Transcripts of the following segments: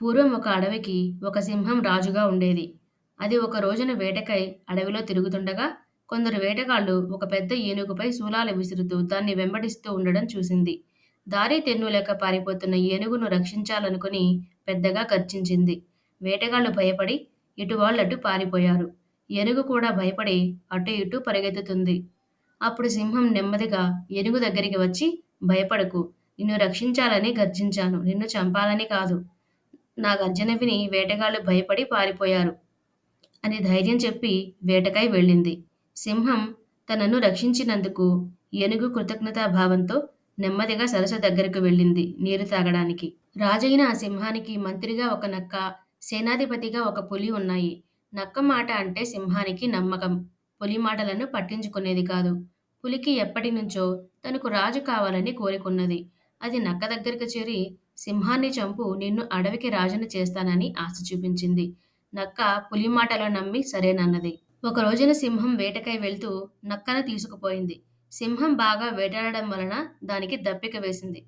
పూర్వం ఒక అడవికి ఒక సింహం రాజుగా ఉండేది. అది ఒక రోజున వేటకై అడవిలో తిరుగుతుండగా, కొందరు వేటగాళ్ళు ఒక పెద్ద ఏనుగుపై శూలాలు విసురుతూ దాన్ని వెంబడిస్తూ ఉండడం చూసింది. దారి తెన్నులేక పారిపోతున్న ఏనుగును రక్షించాలనుకుని పెద్దగా గర్జించింది. వేటగాళ్ళు భయపడి ఇటు వాళ్ళటు పారిపోయారు. ఏనుగు కూడా భయపడి అటూ ఇటూ పరిగెత్తుతుంది. అప్పుడు సింహం నెమ్మదిగా ఏనుగు దగ్గరికి వచ్చి భయపడకు. నిన్ను రక్షించాలని గర్జించాను. నిన్ను చంపాలని కాదు. నా గర్జన విని వేటగాళ్ళు భయపడి పారిపోయారు అని ధైర్యం చెప్పి వేటకై వెళ్ళింది. సింహం తనను రక్షించినందుకు ఏనుగు కృతజ్ఞతాభావంతో నెమ్మదిగా సరస్సు దగ్గరకు వెళ్ళింది నీరు తాగడానికి. రాజైన ఆ సింహానికి మంత్రిగా ఒక నక్క, సేనాధిపతిగా ఒక పులి ఉన్నాయి. నక్క మాట అంటే సింహానికి నమ్మకం. పులి మాటలను పట్టించుకునేది కాదు. పులికి ఎప్పటి నుంచో తనకు రాజు కావాలని కోరికున్నది. అది నక్క దగ్గరకు చేరి సింహాన్ని చంపు నిన్ను అడవికి రాజును చేస్తానని ఆశ చూపించింది. నక్క పులి మాటలు నమ్మి సరేనన్నది. ఒక రోజున సింహం వేటకై వెళ్తూ నక్కను తీసుకుపోయింది. సింహం బాగా వేటాడడం వలన దానికి దప్పిక వేసింది.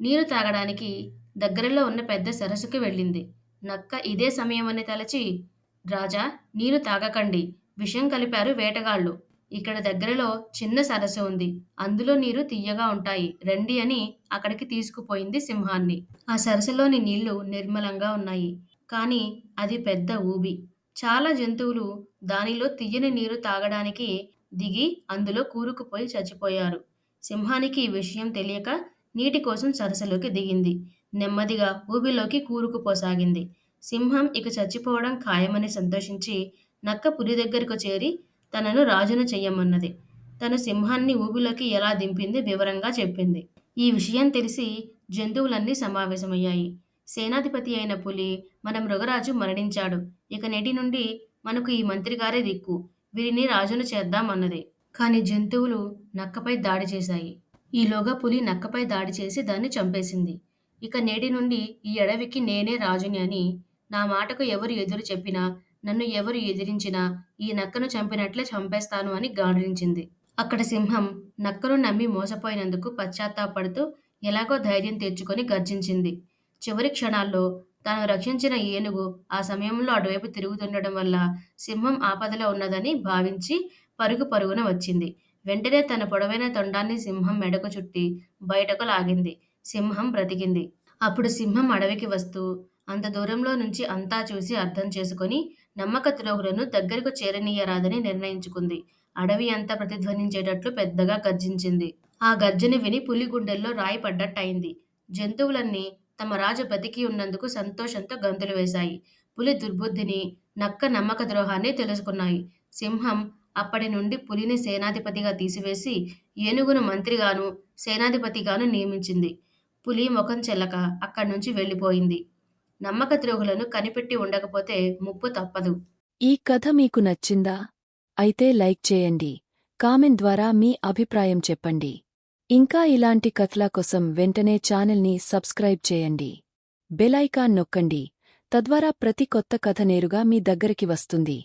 నీరు తాగడానికి దగ్గరలో ఉన్న పెద్ద సరస్సుకు వెళ్ళింది. నక్క ఇదే సమయమని తలచి రాజా నీరు తాగకండి. విషం కలిపారు వేటగాళ్ళు. ఇక్కడ దగ్గరలో చిన్న సరస్సు ఉంది. అందులో నీరు తియ్యగా ఉంటాయి. రండి అని అక్కడికి తీసుకుపోయింది సింహాన్ని. ఆ సరస్సులోని నీళ్ళు నిర్మలంగా ఉన్నాయి. కానీ అది పెద్ద ఊబి. చాలా జంతువులు దానిలో తియ్యని నీరు తాగడానికి దిగి అందులో కూరుకుపోయి చచ్చిపోయారు. సింహానికి ఈ విషయం తెలియక నీటి కోసం సరస్సులోకి దిగింది. నెమ్మదిగా ఊబిలోకి కూరుకుపోసాగింది. సింహం ఇక చచ్చిపోవడం ఖాయమని సంతోషించి నక్క పులి దగ్గరకు చేరి తనను రాజును చెయ్యమన్నది. తను సింహాన్ని ఊబిలోకి ఎలా దింపింది వివరంగా చెప్పింది. ఈ విషయం తెలిసి జంతువులన్నీ సమావేశమయ్యాయి. సేనాధిపతి అయిన పులి మన మృగరాజు మరణించాడు. ఇక నేటి నుండి మనకు ఈ మంత్రిగారే దిక్కు. వీరిని రాజును చేద్దాం అన్నది. కాని జంతువులు నక్కపై దాడి చేశాయి. ఈలోగా పులి నక్కపై దాడి చేసి దాన్ని చంపేసింది. ఇక నేటి నుండి ఈ అడవికి నేనే రాజుని అని, నా మాటకు ఎవరు ఎదురు చెప్పినా, నన్ను ఎవరు ఎదిరించినా ఈ నక్కను చంపినట్లే చంపేస్తాను అని గాండ్రించింది. అక్కడ సింహం నక్కను నమ్మి మోసపోయినందుకు పశ్చాత్తాపడుతూ ఎలాగో ధైర్యం తెచ్చుకొని గర్జించింది. చివరి క్షణాల్లో తాను రక్షించిన ఏనుగు ఆ సమయంలో అటువైపు తిరుగుతుండడం వల్ల సింహం ఆపదలో ఉన్నదని భావించి పరుగు పరుగున వచ్చింది. వెంటనే తన పొడవైన తొండాన్ని సింహం మెడకు చుట్టి బయటకు లాగింది. సింహం బ్రతికింది. అప్పుడు సింహం అడవికి వస్తూ అంత దూరంలో నుంచి అంతా చూసి అర్థం చేసుకొని నమ్మక ద్రోహులను దగ్గరకు చేరనీయరాదని నిర్ణయించుకుంది. అడవి అంతా ప్రతిధ్వనించేటట్లు పెద్దగా గర్జించింది. ఆ గర్జన విని పులి గుండెల్లో రాయి పడ్డట్టయింది. జంతువులన్నీ తమ రాజు బతికి ఉన్నందుకు సంతోషంతో గంతులు వేశాయి. పులి దుర్బుద్ధిని, నక్క నమ్మక ద్రోహాన్ని తెలుసుకున్నాయి. సింహం అప్పటి నుండి పులిని సేనాధిపతిగా తీసివేసి ఏనుగును మంత్రిగాను, సేనాధిపతిగాను నియమించింది. పులి ముఖం చెల్లక అక్కడి నుంచి వెళ్ళిపోయింది. నమ్మకద్రోహులను కనిపెట్టి ఉండకపోతే ముప్పు తప్పదు. ఈ కథ మీకు నచ్చిందా? అయితే లైక్ చేయండి. కామెంట్ ద్వారా మీ అభిప్రాయం చెప్పండి. ఇంకా ఇలాంటి కథల కోసం వెంటనే ఛానల్ని సబ్స్క్రైబ్ చేయండి. బెలైకాన్ నొక్కండి. తద్వారా ప్రతి కొత్త కథ నేరుగా మీ దగ్గరికి వస్తుంది.